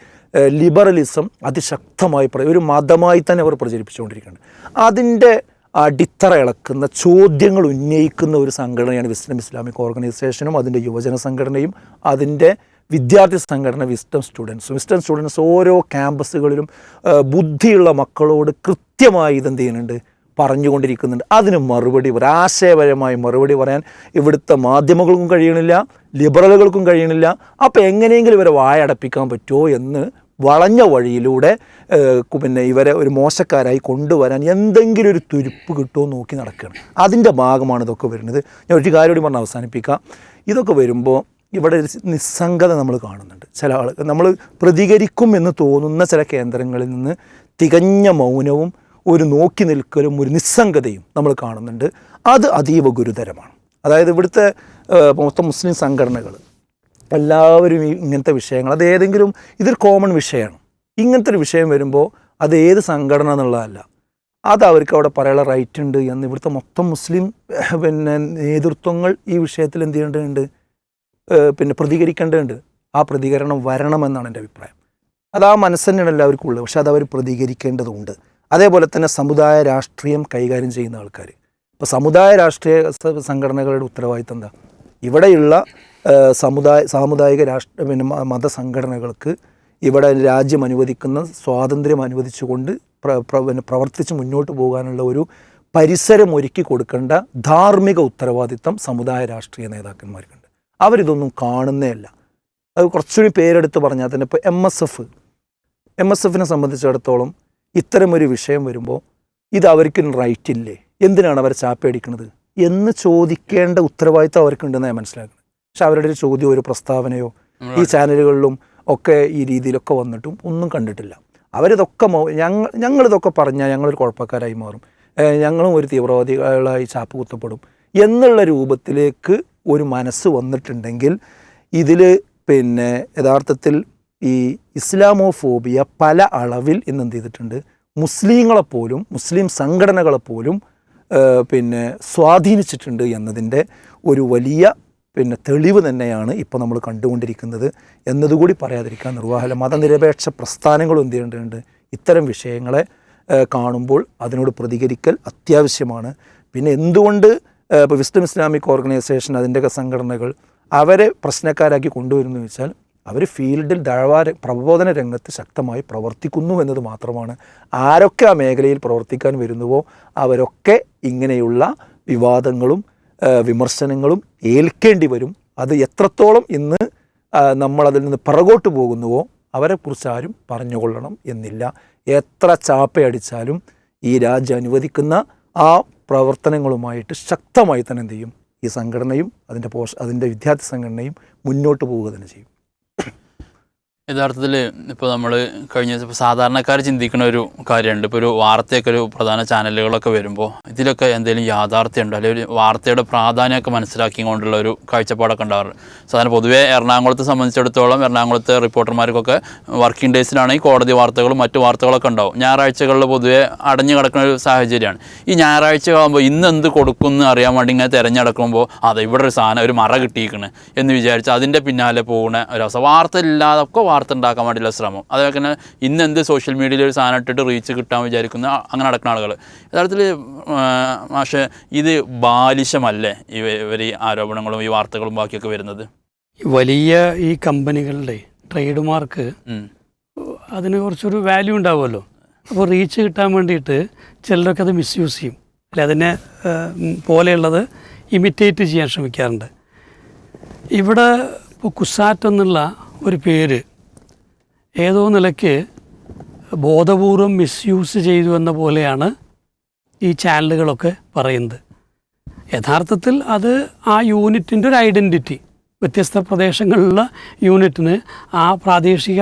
ലിബറലിസം അതിശക്തമായി ഒരു മതമായി തന്നെ അവർ പ്രചരിപ്പിച്ചുകൊണ്ടിരിക്കുകയാണ്. അതിന്റെ അടിത്തറ ഇളക്കുന്ന ചോദ്യങ്ങൾ ഉന്നയിക്കുന്ന ഒരു സംഘടനയാണ് വിസ്ലിം ഇസ്ലാമിക് ഓർഗനൈസേഷനും അതിന്റെ യുവജന സംഘടനയും അതിന്റെ വിദ്യാർത്ഥി സംഘടന വിസ്റ്റം സ്റ്റുഡൻസ്. വിസ്റ്റം സ്റ്റുഡൻസ് ഓരോ ക്യാമ്പസുകളിലും ബുദ്ധിയുള്ള മക്കളോട് കൃത്യമായി ഇതെന്ത് ചെയ്യുന്നുണ്ട്? പറഞ്ഞുകൊണ്ടിരിക്കുന്നുണ്ട്. അതിന് മറുപടി പറയാൻ ആശയപരമായി മറുപടി പറയാൻ ഇവിടുത്തെ മാധ്യമങ്ങൾക്കും കഴിയണില്ല ലിബറലുകൾക്കും കഴിയണില്ല. അപ്പോൾ എങ്ങനെയെങ്കിലും ഇവരെ വായടപ്പിക്കാൻ പറ്റുമോ എന്ന് വളഞ്ഞ വഴിയിലൂടെ പിന്നെ ഇവരെ ഒരു മോശക്കാരായി കൊണ്ടുവരാൻ എന്തെങ്കിലും ഒരു തുരുപ്പ് കിട്ടുമോ നോക്കി നടക്കുകയാണ്. അതിന്റെ ഭാഗമാണ് ഇതൊക്കെ വരുന്നത്. ഞാൻ ഒരു കാര്യം കൂടി പറഞ്ഞ് അവസാനിപ്പിക്കാം. ഇതൊക്കെ വരുമ്പോൾ ഇവിടെ ഒരു നിസ്സംഗത നമ്മൾ കാണുന്നുണ്ട്. ചില ആളുകൾ നമ്മൾ പ്രതികരിക്കും എന്ന് തോന്നുന്ന ചില കേന്ദ്രങ്ങളിൽ നിന്ന് തികഞ്ഞ മൗനവും ഒരു നോക്കി നിൽക്കലും ഒരു നിസ്സംഗതയും നമ്മൾ കാണുന്നുണ്ട്. അത് അതീവ ഗുരുതരമാണ്. അതായത് ഇവിടുത്തെ മൊത്തം മുസ്ലിം സംഘടനകൾ എല്ലാവരും ഇങ്ങനത്തെ വിഷയങ്ങൾ അത് ഏതെങ്കിലും ഇതൊരു കോമൺ വിഷയമാണ്. ഇങ്ങനത്തെ ഒരു വിഷയം വരുമ്പോൾ അത് ഏത് സംഘടന എന്നുള്ളതല്ല. അത് അവർക്ക് അവിടെ പറയാനുള്ള റൈറ്റ് ഉണ്ട് എന്ന് ഇവിടുത്തെ മൊത്തം മുസ്ലിം പിന്നെ നേതൃത്വങ്ങൾ ഈ വിഷയത്തിൽ എന്ത് ചെയ്യേണ്ടതുണ്ട്? പിന്നെ പ്രതികരിക്കേണ്ടതുണ്ട്. ആ പ്രതികരണം വരണമെന്നാണ് എന്റെ അഭിപ്രായം. അത് ആ മനസ്സ് തന്നെയാണ് എല്ലാവർക്കും ഉള്ളത്. പക്ഷെ അതവർ പ്രതികരിക്കേണ്ടതുണ്ട്. അതേപോലെ തന്നെ സമുദായ രാഷ്ട്രീയം കൈകാര്യം ചെയ്യുന്ന ആൾക്കാർ. ഇപ്പോൾ സമുദായ രാഷ്ട്രീയ സംഘടനകളുടെ ഉത്തരവാദിത്തം എന്താ? ഇവിടെയുള്ള സമുദായ സാമുദായിക രാഷ്ട്ര പിന്നെ മതസംഘടനകൾക്ക് ഇവിടെ രാജ്യം അനുവദിക്കുന്ന സ്വാതന്ത്ര്യം അനുവദിച്ചുകൊണ്ട് പിന്നെ പ്രവർത്തിച്ച് മുന്നോട്ട് പോകാനുള്ള ഒരു പരിസരം ഒരുക്കി കൊടുക്കേണ്ട ധാർമ്മിക ഉത്തരവാദിത്തം സമുദായ രാഷ്ട്രീയ നേതാക്കന്മാർക്കുണ്ട്. അവരിതൊന്നും കാണുന്നേ അല്ല അത് കുറച്ചുകൂടി പേരെടുത്ത് പറഞ്ഞാൽ തന്നെ ഇപ്പോൾ M S F M S എഫിനെ സംബന്ധിച്ചിടത്തോളം ഇത്തരമൊരു വിഷയം വരുമ്പോൾ ഇത് അവർക്കും റൈറ്റ് ഇല്ലേ? എന്തിനാണ് അവർ ചാപ്പയടിക്കുന്നത്? എന്ന് ചോദിക്കേണ്ട ഉത്തരവാദിത്തം അവർക്കുണ്ടെന്ന് ഞാൻ മനസ്സിലാക്കുന്നത്. പക്ഷെ അവരുടെ ഒരു ചോദ്യം ഒരു പ്രസ്താവനയോ ഈ ചാനലുകളിലും ഒക്കെ ഈ രീതിയിലൊക്കെ വന്നിട്ടും ഒന്നും കണ്ടിട്ടില്ല. അവരിതൊക്കെ മൗ ഞങ്ങൾ ഞങ്ങളിതൊക്കെ പറഞ്ഞാൽ ഞങ്ങളൊരു കുഴപ്പക്കാരായി മാറും. ഞങ്ങളും ഒരു തീവ്രവാദികളായി ചാപ്പ് കുത്തപ്പെടും എന്നുള്ള രൂപത്തിലേക്ക് ഒരു മനസ്സ് വന്നിട്ടുണ്ടെങ്കിൽ ഇതിൽ പിന്നെ യഥാർത്ഥത്തിൽ ഈ ഇസ്ലാമോഫോബിയ പല അളവിൽ ഇന്ന് എന്ത് ചെയ്തിട്ടുണ്ട്? മുസ്ലിങ്ങളെപ്പോലും മുസ്ലിം സംഘടനകളെപ്പോലും പിന്നെ സ്വാധീനിച്ചിട്ടുണ്ട് എന്നതിന്റെ ഒരു വലിയ പിന്നെ തെളിവ് തന്നെയാണ് ഇപ്പോൾ നമ്മൾ കണ്ടുകൊണ്ടിരിക്കുന്നത്. എന്നതുകൂടി പറയാതിരിക്കാൻ നിർവാഹല മതനിരപേക്ഷ പ്രസ്ഥാനങ്ങളും എന്ത് ചെയ്യേണ്ടതുണ്ട്? ഇത്തരം വിഷയങ്ങളെ കാണുമ്പോൾ അതിനോട് പ്രതികരിക്കൽ അത്യാവശ്യമാണ്. പിന്നെ എന്തുകൊണ്ട് ഇപ്പോൾ വിസ്ഡം ഇസ്ലാമിക് ഓർഗനൈസേഷൻ അതിന്റെയൊക്കെ സംഘടനകൾ അവരെ പ്രശ്നക്കാരാക്കി കൊണ്ടുവരുന്നു വെച്ചാൽ അവർ ഫീൽഡിൽ ദഴവാര പ്രബോധന രംഗത്ത് ശക്തമായി പ്രവർത്തിക്കുന്നു എന്നത് മാത്രമാണ്. ആരൊക്കെ ആ മേഖലയിൽ പ്രവർത്തിക്കാൻ വരുന്നുവോ അവരൊക്കെ ഇങ്ങനെയുള്ള വിവാദങ്ങളും വിമർശനങ്ങളും ഏൽക്കേണ്ടി വരും. അത് എത്രത്തോളം ഇന്ന് നമ്മളതിൽ നിന്ന് പിറകോട്ട് പോകുന്നുവോ അവരെക്കുറിച്ച് ആരും പറഞ്ഞുകൊള്ളണം എന്നില്ല. എത്ര ചാപ്പയടിച്ചാലും ഈ രാജ്യം അനുവദിക്കുന്ന ആ പ്രവർത്തനങ്ങളുമായിട്ട് ശക്തമായി തന്നെ എന്ത് ചെയ്യും? ഈ സംഘടനയും അതിന്റെ പോഷ അതിന്റെ വിദ്യാർത്ഥി സംഘടനയും മുന്നോട്ട് പോവുക തന്നെ ചെയ്യും. യഥാർത്ഥത്തിൽ ഇപ്പോൾ നമ്മൾ കഴിഞ്ഞ ഇപ്പോൾ സാധാരണക്കാർ ചിന്തിക്കുന്ന ഒരു കാര്യമുണ്ട്. ഇപ്പോൾ ഒരു വാർത്തയൊക്കെ ഒരു പ്രധാന ചാനലുകളൊക്കെ വരുമ്പോൾ ഇതിലൊക്കെ എന്തെങ്കിലും യാഥാർത്ഥ്യം ഉണ്ടോ അല്ലെങ്കിൽ ഒരു വാർത്തയുടെ പ്രാധാന്യമൊക്കെ മനസ്സിലാക്കിക്കൊണ്ടുള്ള ഒരു കാഴ്ചപ്പാടൊക്കെ ഉണ്ടാവാറുണ്ട് സാധാരണ പൊതുവേ എറണാകുളത്തെ സംബന്ധിച്ചിടത്തോളം എറണാകുളത്തെ റിപ്പോർട്ടർമാർക്കൊക്കെ വർക്കിംഗ് ഡേയ്സിലാണെങ്കിൽ കോടതി വാർത്തകളും മറ്റു വാർത്തകളൊക്കെ ഉണ്ടാവും. ഞായറാഴ്ചകളിൽ പൊതുവേ അടഞ്ഞു കിടക്കുന്ന ഒരു സാഹചര്യമാണ്. ഈ ഞായറാഴ്ച ആകുമ്പോൾ ഇന്ന് എന്ത് കൊടുക്കും എന്ന് അറിയാൻ വേണ്ടി ഇങ്ങനെ തിരഞ്ഞെടുക്കുമ്പോൾ അതെ ഇവിടെ ഒരു സാധനം ഒരു മറ കിട്ടിയിരിക്കണ് എന്ന് വിചാരിച്ച് അതിന്റെ പിന്നാലെ പോകുന്ന ഒരവസ്ഥ വാർത്ത ഇല്ലാതൊക്കെ വാർത്ത ഉണ്ടാക്കാൻ വേണ്ടിയുള്ള ശ്രമം. അതേപോലെ തന്നെ ഇന്ന് എന്ത് സോഷ്യൽ മീഡിയയിൽ ഒരു സാധനം ഇട്ടിട്ട് റീച്ച് കിട്ടാൻ വിചാരിക്കുന്ന അങ്ങനെ നടക്കുന്ന ആളുകൾ. യഥാർത്ഥത്തിൽ പക്ഷേ ഇത് ബാലിശമല്ലേ ഇവ ഇവർ ഈ ആരോപണങ്ങളും ഈ വാർത്തകളും ബാക്കിയൊക്കെ വരുന്നത്? വലിയ ഈ കമ്പനികളുടെ ട്രേഡ് മാർക്ക് അതിന് കുറച്ചൊരു വാല്യൂ ഉണ്ടാവുമല്ലോ. അപ്പോൾ റീച്ച് കിട്ടാൻ വേണ്ടിയിട്ട് ചിലരൊക്കെ അത് മിസ്യൂസ് ചെയ്യും. അല്ലെ അതിനെ പോലെയുള്ളത് ഇമിറ്റേറ്റ് ചെയ്യാൻ ശ്രമിക്കാറുണ്ട്. ഇവിടെ ഇപ്പോൾ കുസാറ്റ് എന്നുള്ള ഒരു പേര് ഏതോ നിലയ്ക്ക് ബോധപൂർവം മിസ്യൂസ് ചെയ്തു എന്ന പോലെയാണ് ഈ ചാനലുകളൊക്കെ പറയുന്നത്. യഥാർത്ഥത്തിൽ അത് ആ യൂണിറ്റിന്റെ ഒരു ഐഡന്റിറ്റി വ്യത്യസ്ത പ്രദേശങ്ങളിലുള്ള യൂണിറ്റിന് ആ പ്രാദേശിക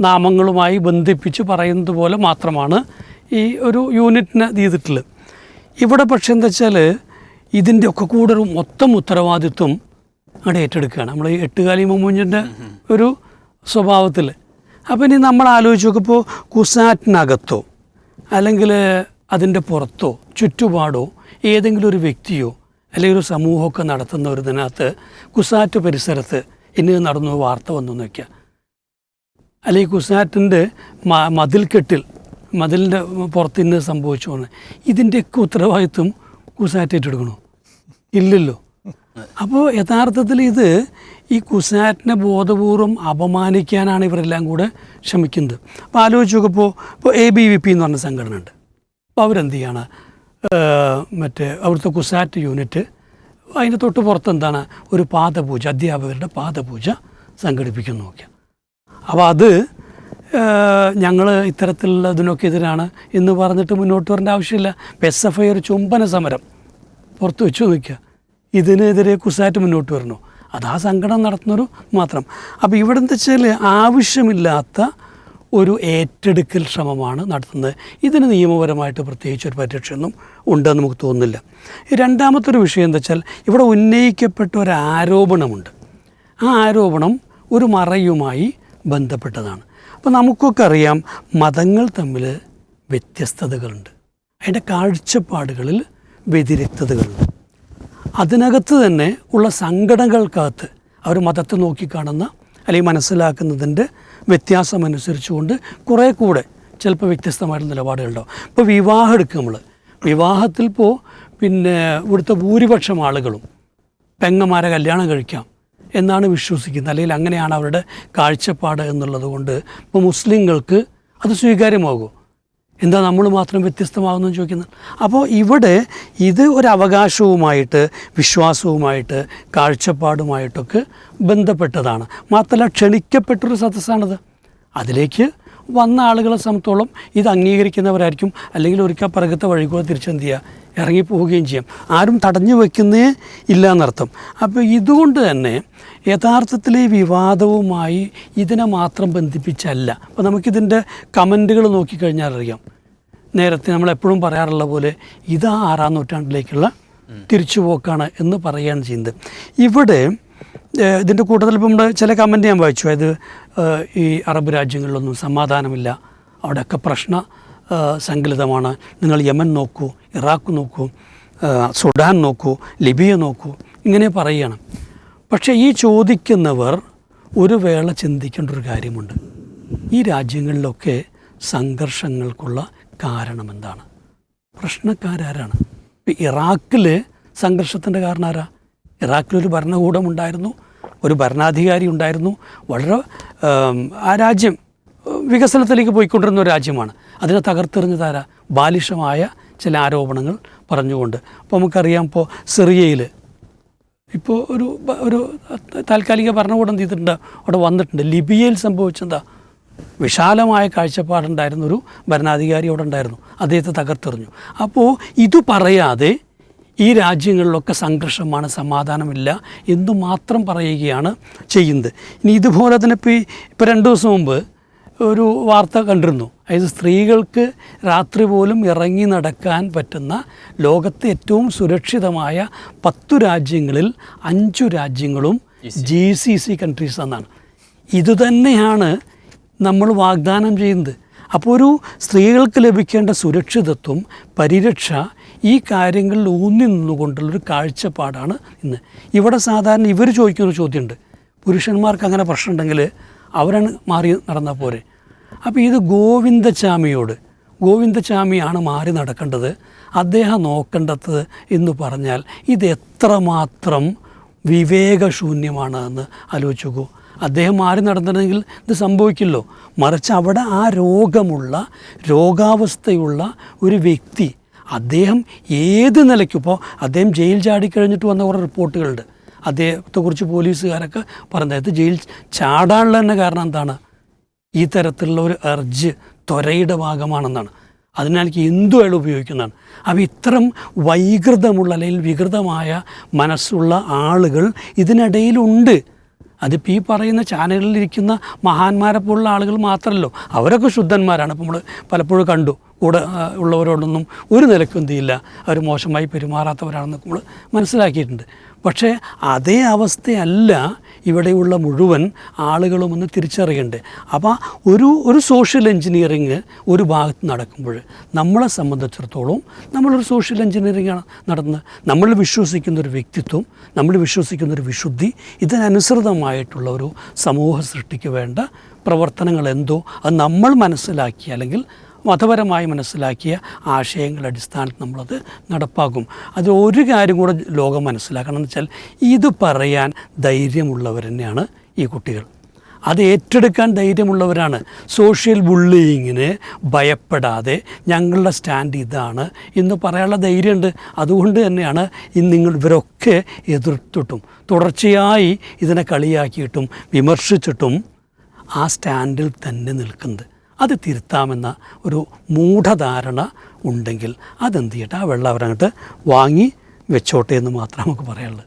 നാമങ്ങളുമായി ബന്ധിപ്പിച്ച് പറയുന്നത് പോലെ മാത്രമാണ് ഈ ഒരു യൂണിറ്റിന് ചെയ്തിട്ടുള്ളത്. ഇവിടെ പക്ഷെ എന്താ വെച്ചാൽ ഇതിന്റെ ഒക്കെ കൂടെ ഒരു മൊത്തം ഉത്തരവാദിത്വം അവിടെ ഏറ്റെടുക്കുകയാണ്. നമ്മൾ എട്ടുകാലി മമ്മൂഞ്ഞിന്റെ ഒരു സ്വഭാവത്തിൽ അപ്പം ഇനി നമ്മൾ ആലോചിച്ച് നോക്കുമ്പോൾ കുസാറ്റിനകത്തോ അല്ലെങ്കിൽ അതിന്റെ പുറത്തോ ചുറ്റുപാടോ ഏതെങ്കിലും ഒരു വ്യക്തിയോ അല്ലെങ്കിൽ ഒരു സമൂഹമൊക്കെ നടത്തുന്ന ഒരു ഇതിനകത്ത് കുസാറ്റ് പരിസരത്ത് ഇനി നടന്നു വാർത്ത വന്നു നോക്കുക അല്ലെങ്കിൽ കുസാറ്റിന്റെ മതിൽക്കെട്ടിൽ മതിലിന്റെ പുറത്ത് ഇന്ന് സംഭവിച്ചു പോകുന്നത് ഇതിന്റെയൊക്കെ ഉത്തരവാദിത്വം കുസാറ്റ് ഏറ്റെടുക്കണോ? ഇല്ലല്ലോ. അപ്പോൾ യഥാർത്ഥത്തിൽ ഇത് ഈ കുസാറ്റിനെ ബോധപൂർവം അപമാനിക്കാനാണ് ഇവരെല്ലാം കൂടെ ശ്രമിക്കുന്നത്. അപ്പോൾ ആലോചിച്ച് നോക്കുമ്പോൾ ഇപ്പോൾ എ ബി വി പി എന്ന് പറഞ്ഞ സംഘടന ഉണ്ട് അപ്പോൾ അവരെന്ത് ചെയ്യാണ് മറ്റേ അവിടുത്തെ കുസാറ്റ് യൂണിറ്റ് അതിന്റെ തൊട്ട് പുറത്ത് എന്താണ്? ഒരു പാദപൂജ അധ്യാപകരുടെ പാദപൂജ സംഘടിപ്പിക്കുന്നു നോക്കിയാൽ അപ്പോൾ അത് ഞങ്ങൾ ഇത്തരത്തിലുള്ള ഇതിനൊക്കെ എതിരാണ് എന്ന് പറഞ്ഞിട്ട് മുന്നോട്ട് വരേണ്ട ആവശ്യമില്ല. പെസഫയർ ചുംബന സമരം പുറത്ത് വെച്ച് നിൽക്കുക ഇതിനെതിരെ കുസാറ്റ് മുന്നോട്ട് വരണോ? അത് ആ സംഘടന നടത്തുന്നൊരു മാത്രം. അപ്പോൾ ഇവിടെ എന്താ വെച്ചാൽ ആവശ്യമില്ലാത്ത ഒരു ഏറ്റെടുക്കൽ ശ്രമമാണ് നടത്തുന്നത്. ഇതിന് നിയമപരമായിട്ട് പ്രത്യേകിച്ച് ഒരു പരിരക്ഷയൊന്നും ഉണ്ടെന്ന് നമുക്ക് തോന്നുന്നില്ല. രണ്ടാമത്തെ ഒരു വിഷയം എന്താ വെച്ചാൽ ഇവിടെ ഉന്നയിക്കപ്പെട്ട ഒരു ആരോപണമുണ്ട്. ആ ആരോപണം ഒരു മറയുമായി ബന്ധപ്പെട്ടതാണ്. അപ്പോൾ നമുക്കൊക്കെ അറിയാം മതങ്ങൾ തമ്മിൽ വ്യത്യസ്തതകളുണ്ട്. അതിന്റെ കാഴ്ചപ്പാടുകളിൽ വ്യതിരിക്തതകളുണ്ട്. അതിനകത്ത് തന്നെ ഉള്ള സംഘടനകൾക്കകത്ത് അവർ മതത്തെ നോക്കിക്കാണുന്ന അല്ലെങ്കിൽ മനസ്സിലാക്കുന്നതിന്റെ വ്യത്യാസമനുസരിച്ചുകൊണ്ട് കുറേ കൂടെ ചിലപ്പോൾ വ്യത്യസ്തമായിട്ടുള്ള നിലപാടുകളുണ്ടാവും. ഇപ്പോൾ വിവാഹം എടുക്കുക നമ്മൾ. വിവാഹത്തിൽ പോ പിന്നെ ഇവിടുത്തെ ഭൂരിപക്ഷം ആളുകളും പെങ്ങന്മാരെ കല്യാണം കഴിക്കാം എന്നാണ് വിശ്വസിക്കുന്നത്. അല്ലെങ്കിൽ അങ്ങനെയാണ് അവരുടെ കാഴ്ചപ്പാട് എന്നുള്ളത് കൊണ്ട് ഇപ്പോൾ മുസ്ലിങ്ങൾക്ക് അത് സ്വീകാര്യമാകുമോ എന്താ നമ്മൾ മാത്രം വ്യത്യസ്തമാകുന്നു ചോദിക്കുന്നത്? അപ്പോൾ ഇവിടെ ഇത് ഒരു അവകാശവുമായിട്ട് വിശ്വാസവുമായിട്ട് കാഴ്ചപ്പാടുമായിട്ടൊക്കെ ബന്ധപ്പെട്ടതാണ്. മാത്രമല്ല ക്ഷണിക്കപ്പെട്ടൊരു സദസ്സാണിത്. അതിലേക്ക് വന്ന ആളുകളെ സംബന്ധിച്ചോളം ഇത് അംഗീകരിക്കുന്നവരായിരിക്കും. അല്ലെങ്കിൽ ഒരിക്കൽ പറകത്തെ വഴികൂടെ തിരിച്ചെന്ത് ചെയ്യുക ഇറങ്ങിപ്പോവുകയും ചെയ്യാം. ആരും തടഞ്ഞു വയ്ക്കുന്നേ ഇല്ല എന്നർത്ഥം. അപ്പോൾ ഇതുകൊണ്ട് തന്നെ യഥാർത്ഥത്തിൽ വിവാദവുമായി ഇതിനെ മാത്രം ബന്ധിപ്പിച്ചല്ല. അപ്പോൾ നമുക്കിതിന്റെ കമന്റുകൾ നോക്കിക്കഴിഞ്ഞാൽ അറിയാം. നേരത്തെ നമ്മളെപ്പോഴും പറയാറുള്ള പോലെ ഇത് ആറാം നൂറ്റാണ്ടിലേക്കുള്ള തിരിച്ചുപോക്കാണ് എന്ന് പറയുകയാണ് ചെയ്യുന്നത്. ഇവിടെ ഇതിന്റെ കൂട്ടത്തിൽ ഇപ്പം നമ്മുടെ ചില കമന്റ് ഞാൻ വായിച്ചു. അതായത് ഈ അറബ് രാജ്യങ്ങളിലൊന്നും സമാധാനമില്ല. അവിടെയൊക്കെ പ്രശ്ന സങ്കലിതമാണ്. നിങ്ങൾ യമൻ നോക്കൂ ഇറാഖ് നോക്കൂ സുഡാൻ നോക്കൂ ലിബിയ നോക്കൂ ഇങ്ങനെ പറയുകയാണ്. പക്ഷേ ഈ ചോദിക്കുന്നവർ ഒരു വേള ചിന്തിക്കേണ്ട ഒരു കാര്യമുണ്ട്. ഈ രാജ്യങ്ങളിലൊക്കെ സംഘർഷങ്ങൾക്കുള്ള കാരണം എന്താണ് പ്രശ്നക്കാരാരാണ്? ഇറാഖിൽ സംഘർഷത്തിന്റെ കാരണം ആരാ ഇറാഖിലൊരു ഭരണകൂടം ഉണ്ടായിരുന്നു ഒരു ഭരണാധികാരി ഉണ്ടായിരുന്നു. വളരെ ആ രാജ്യം വികസനത്തിലേക്ക് പോയിക്കൊണ്ടിരുന്ന ഒരു രാജ്യമാണ്. അതിനെ തകർത്തെറിഞ്ഞതാരാ? ബാലിഷമായ ചില ആരോപണങ്ങൾ പറഞ്ഞുകൊണ്ട്. അപ്പോൾ നമുക്കറിയാം ഇപ്പോൾ സിറിയയിൽ ഇപ്പോൾ ഒരു ഒരു താൽക്കാലിക ഭരണകൂടം ചെയ്തിട്ടുണ്ട്? അവിടെ വന്നിട്ടുണ്ട്. ലിബിയയിൽ സംഭവിച്ചെന്താ? വിശാലമായ കാഴ്ചപ്പാടുണ്ടായിരുന്ന ഒരു ഭരണാധികാരി അവിടെ ഉണ്ടായിരുന്നു. അദ്ദേഹത്തെ തകർത്തെറിഞ്ഞു. അപ്പോൾ ഇത് പറയാതെ ഈ രാജ്യങ്ങളിലൊക്കെ സംഘർഷമാണ് സമാധാനമില്ല എന്ന് മാത്രം പറയുകയാണ് ചെയ്യുന്നത്. ഇനി ഇതുപോലെ തന്നെ ഇപ്പോൾ ഇപ്പോൾ രണ്ട് ദിവസം മുമ്പ് ഒരു വാർത്ത കണ്ടിരുന്നു. അതായത് സ്ത്രീകൾക്ക് രാത്രി പോലും ഇറങ്ങി നടക്കാൻ പറ്റുന്ന ലോകത്തെ ഏറ്റവും സുരക്ഷിതമായ പത്തു രാജ്യങ്ങളിൽ അഞ്ചു രാജ്യങ്ങളും ജി സി സി കൺട്രീസ് എന്നാണ്. ഇതുതന്നെയാണ് നമ്മൾ വാഗ്ദാനം ചെയ്യുന്നത്. അപ്പോൾ ഒരു സ്ത്രീകൾക്ക് ലഭിക്കേണ്ട സുരക്ഷിതത്വം പരിരക്ഷ ഈ കാര്യങ്ങളിൽ ഊന്നി നിന്നുകൊണ്ടുള്ളൊരു കാഴ്ചപ്പാടാണ് ഇന്ന്. ഇവിടെ സാധാരണ ഇവർ ചോദിക്കുന്നൊരു ചോദ്യമുണ്ട്. പുരുഷന്മാർക്ക് അങ്ങനെ പ്രശ്നമുണ്ടെങ്കിൽ അവരാണ് മാറി നടന്നാൽ പോരെ. അപ്പോൾ ഇത് ഗോവിന്ദചാമിയോട് ഗോവിന്ദചാമിയാണ് മാറി നടക്കേണ്ടത് അദ്ദേഹം നോക്കേണ്ടത് എന്ന് പറഞ്ഞാൽ ഇത് എത്രമാത്രം വിവേകശൂന്യമാണ് എന്ന് ആലോചിച്ച് അദ്ദേഹം മാറി നടന്നിരുന്നെങ്കിൽ ഇത് സംഭവിക്കില്ലോ. മറിച്ച് അവിടെ ആ രോഗമുള്ള രോഗാവസ്ഥയുള്ള ഒരു വ്യക്തി അദ്ദേഹം ഏത് നിലയ്ക്കും ഇപ്പോൾ അദ്ദേഹം ജയിൽ ചാടിക്കഴിഞ്ഞിട്ട് വന്ന കുറേ റിപ്പോർട്ടുകളുണ്ട്. അദ്ദേഹത്തെക്കുറിച്ച് പോലീസുകാരൊക്കെ പറഞ്ഞത് ജയിൽ ചാടാനുള്ള തന്നെ കാരണം എന്താണ്? ഈ തരത്തിലുള്ള ഒരു അർജ് ത്വരയുടെ ഭാഗമാണെന്നാണ്. അതിനാൽ എന്തു അയാൾ ഉപയോഗിക്കുന്നതാണ്. അപ്പോൾ ഇത്തരം വൈകൃതമുള്ള അല്ലെങ്കിൽ വികൃതമായ മനസ്സുള്ള ആളുകൾ ഇതിനിടയിലുണ്ട്. അതിപ്പോൾ ഈ പറയുന്ന ചാനലിലിരിക്കുന്ന മഹാന്മാരെ പോലുള്ള ആളുകൾ മാത്രമല്ലോ അവരൊക്കെ ശുദ്ധന്മാരാണ്. ഇപ്പോൾ നമ്മൾ പലപ്പോഴും കണ്ടു കൂടെ ഉള്ളവരോടൊന്നും ഒരു നിലക്കും എന്ത് ചെയ്യില്ല. അവർ മോശമായി പെരുമാറാത്തവരാണെന്നൊക്കെ നമ്മൾ മനസ്സിലാക്കിയിട്ടുണ്ട്. പക്ഷേ അതേ അവസ്ഥയല്ല ഇവിടെയുള്ള മുഴുവൻ ആളുകളുമെന്ന് തിരിച്ചറിയേണ്ടത്. അപ്പോൾ ഒരു ഒരു സോഷ്യൽ എൻജിനീയറിങ് ഒരു ഭാഗത്ത് നടക്കുമ്പോൾ നമ്മളെ സംബന്ധിച്ചിടത്തോളം നമ്മളൊരു സോഷ്യൽ എൻജിനീയറിങ്ങാണ് നടന്നത് നമ്മൾ വിശ്വസിക്കുന്ന ഒരു വ്യക്തിത്വം നമ്മൾ വിശ്വസിക്കുന്ന ഒരു വിശുദ്ധി ഇതിനനുസൃതമായിട്ടുള്ള ഒരു സമൂഹ സൃഷ്ടിക്ക് വേണ്ട പ്രവർത്തനങ്ങൾ എന്തോ അത് നമ്മൾ മനസ്സിലാക്കി അല്ലെങ്കിൽ മതപരമായി മനസ്സിലാക്കിയ ആശയങ്ങളുടെ അടിസ്ഥാനത്തിൽ നമ്മളത് നടപ്പാക്കും. അത് ഒരു കാര്യം കൂടെ ലോകം മനസ്സിലാക്കണം. എന്ന് വെച്ചാൽ ഇത് പറയാൻ ധൈര്യമുള്ളവർ തന്നെയാണ് ഈ കുട്ടികൾ. അത് ഏറ്റെടുക്കാൻ ധൈര്യമുള്ളവരാണ്. സോഷ്യൽ ബുള്ളിയിങ്ങിന് ഭയപ്പെടാതെ ഞങ്ങളുടെ സ്റ്റാൻഡ് ഇതാണ് എന്ന് പറയാനുള്ള ധൈര്യമുണ്ട്. അതുകൊണ്ട് തന്നെയാണ് ഇന്ന് നിങ്ങൾ ഇവരൊക്കെ എതിർത്തിട്ടും തുടർച്ചയായി ഇതിനെ കളിയാക്കിയിട്ടും വിമർശിച്ചിട്ടും ആ സ്റ്റാൻഡിൽ തന്നെ നിൽക്കുന്നത്. അത് തിരുത്താമെന്ന ഒരു മൂഢധാരണ ഉണ്ടെങ്കിൽ അതെന്ത് ചെയ്യട്ടെ? ആ വെള്ളം അവരങ്ങോട്ട് വാങ്ങി വെച്ചോട്ടെ എന്ന് മാത്രമേ നമുക്ക് പറയാനുള്ളത്